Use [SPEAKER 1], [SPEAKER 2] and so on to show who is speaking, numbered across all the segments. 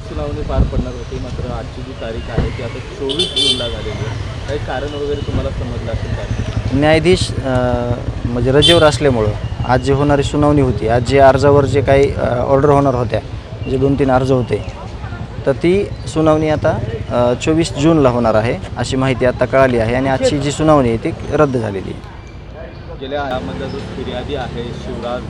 [SPEAKER 1] सुनावणी पार पडणार होती. मात्र आजची जी तारीख आहे ती आता चोवीस जूनला झालेली आहे. काही कारण वगैरे तुम्हाला समजलं असेल का?
[SPEAKER 2] न्यायाधीश अ, म्हणजे रजेवर असल्यामुळं आज जे होणारी सुनावणी होती आज जे अर्जावर जे काही ऑर्डर होणार होत्या जे दोन तीन अर्ज होते तर ती सुनावणी आता चोवीस जूनला होणार आहे अशी माहिती आता कळाली आहे आणि आजची जी सुनावणी आहे ती रद्द झालेली आहे.
[SPEAKER 1] गेल्या यामधला जो फिर्यादी आहे शिवराज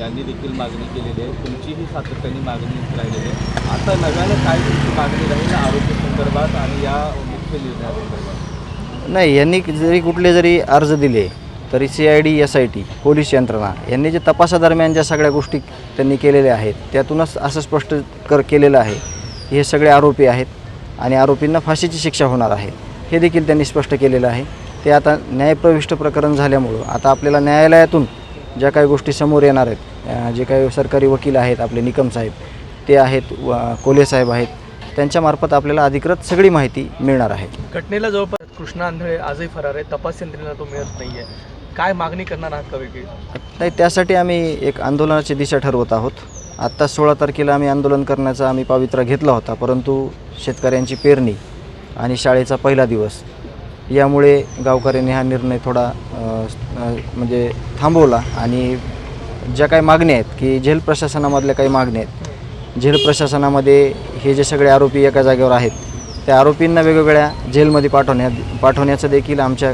[SPEAKER 1] यांनी देखील मागणी केलेली आहे. तुमचीही सातत्याने मागणी राहिलेली आहे. आता नव्यानं काय तुमची मागणी राहील आरोग्य संदर्भात आणि या मुख्य निर्णयासंदर्भात
[SPEAKER 2] नाही यांनी जरी कुठले जरी अर्ज दिले तरी C I D S I T police यंत्रणा यांनी जे तपासादरम्यान ज्या सगळ्या गोष्टी त्यांनी केलेल्या आहेत त्यातूनच असं स्पष्ट कर केलेलं आहे. हे सगळे आरोपी आहेत आणि आरोपींना फाशीची शिक्षा होणार आहे. हे देखील त्यांनी स्पष्ट केलेलं आहे. ते आता न्यायप्रविष्ट प्रकरण झाल्यामुळं आता आपल्याला न्यायालयातून ज्या काही गोष्टी समोर येणार आहेत जे काही सरकारी वकील आहेत आपले निकम साहेब ते आहेत व कोल्हे साहेब आहेत त्यांच्यामार्फत आपल्याला अधिकृत सगळी माहिती मिळणार आहे.
[SPEAKER 3] घटनेला जवळपास कृष्णा आंधळे आजही फरार आहे तपास यंत्रणेला तो मिळत नाही आहे काय मागणी करणार आहात का वेगळी?
[SPEAKER 2] नाही त्यासाठी आम्ही एक आंदोलनाची दिशा ठरवत आहोत. आत्ता सोळा तारखेला आम्ही आंदोलन करण्याचा आम्ही पावित्रा घेतला होता परंतु शेतकऱ्यांची पेरणी आणि शाळेचा पहिला दिवस यामुळे गावकऱ्यांनी हा निर्णय थोडा म्हणजे थांबवला आणि ज्या काही मागण्या आहेत की जेल प्रशासनामधल्या काही मागण्या आहेत. जेल प्रशासनामध्ये हे जे सगळे आरोपी एका जागेवर आहेत त्या आरोपींना वेगवेगळ्या जेलमध्ये पाठवण्यात पाठवण्याचं देखील आमच्या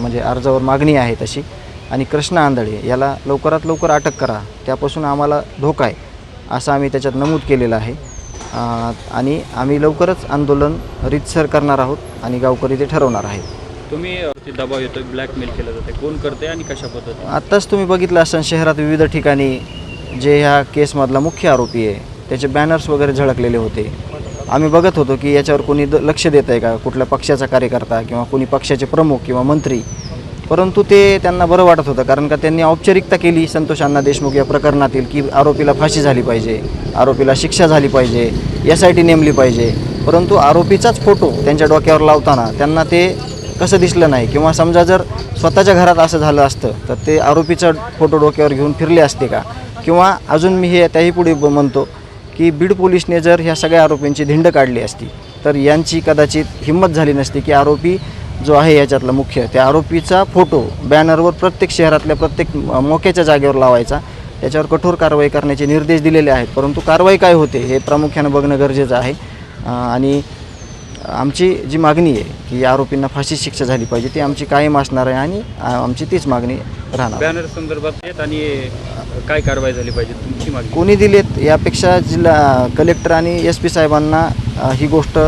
[SPEAKER 2] म्हणजे अर्जावर मागणी आहे तशी. आणि कृष्ण आंधळे याला लवकरात लवकर अटक करा त्यापासून आम्हाला धोका आहे असं आम्ही त्याच्यात नमूद केलेलं आहे. आणि आम्ही लवकरच आंदोलन रितसर करणार आहोत आणि गावकरी ते ठरवणार आहेत.
[SPEAKER 1] तुम्ही दबाव येतो ब्लॅकमेल केलं जाते कोण करते आणि कशा पद्धतीने?
[SPEAKER 2] आत्ताच तुम्ही बघितलं असाल शहरात विविध ठिकाणी जे ह्या केसमधला मुख्य आरोपी आहे त्याचे बॅनर्स वगैरे झळकलेले होते. आम्ही बघत होतो की याच्यावर कोणी लक्ष देत आहे का? कुठल्या पक्षाचा कार्यकर्ता किंवा कोणी पक्षाचे प्रमुख किंवा मंत्री? परंतु ते त्यांना बरं वाटत होतं कारण का त्यांनी औपचारिकता केली संतोष अण्णा देशमुख या प्रकरणातील की आरोपीला फाशी झाली पाहिजे आरोपीला शिक्षा झाली पाहिजे एस आय टी नेमली पाहिजे. परंतु आरोपीचाच फोटो त्यांच्या डोक्यावर लावताना त्यांना ते कसं दिसलं नाही किंवा समजा जर स्वतःच्या घरात असं झालं असतं तर ते आरोपीचा फोटो डोक्यावर घेऊन फिरले असते का? किंवा अजून मी हे त्याही पुढे म्हणतो की बीड पोलिसने जर ह्या सगळ्या आरोपींची धिंड काढली असती तर यांची कदाचित हिंमत झाली नसती की आरोपी जो आहे याच्यातला मुख्य त्या आरोपीचा फोटो बॅनरवर प्रत्येक शहरातल्या प्रत्येक मोक्याच्या जागेवर लावायचा. त्याच्यावर कठोर कारवाई करण्याचे निर्देश दिलेले आहेत. परंतु कारवाई काय होते हे प्रामुख्यानं बघणं गरजेचं आहे. आणि आमची जी मागणी आहे की या आरोपींना फाशी शिक्षा झाली पाहिजे ती आमची कायम असणार आहे आणि आमची तीच मागणी राहणार.
[SPEAKER 1] बॅनर संदर्भात आणि काय कारवाई झाली पाहिजे? तुमची मागणी.
[SPEAKER 2] कोणी दिलेत यापेक्षा जिल्हा कलेक्टर आणि एस पी साहेबांना ही गोष्ट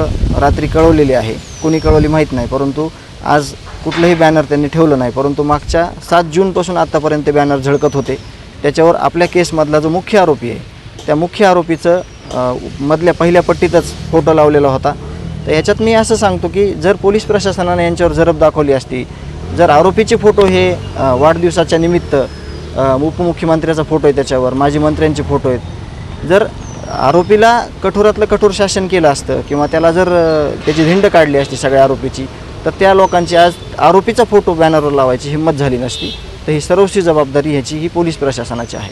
[SPEAKER 2] रात्री कळवलेली आहे. कोणी कळवली माहीत नाही परंतु आज कुठलंही बॅनर त्यांनी ठेवलं नाही परंतु मागच्या सात जूनपासून आत्तापर्यंत ते बॅनर झळकत होते. त्याच्यावर आपल्या केसमधला जो मुख्य आरोपी आहे त्या मुख्य आरोपीचं मधल्या पहिल्या पट्टीतच फोटो लावलेला होता. तर याच्यात मी असं सांगतो की जर पोलीस प्रशासनाने यांच्यावर जरब दाखवली असती जर आरोपीचे फोटो हे वाढदिवसाच्या निमित्त उपमुख्यमंत्र्याचा फोटो आहे त्याच्यावर माजी मंत्र्यांचे फोटो आहेत जर आरोपीला कठोरातलं कठोर शासन केलं असतं किंवा त्याला जर त्याची धिंड काढली असती सगळ्या आरोपीची तर त्या लोकांची आज आरोपीचा फोटो बॅनरवर लावायची हिंमत झाली नसती. तर ही सर्वस्वी जबाबदारी ह्याची ही पोलीस प्रशासनाची आहे.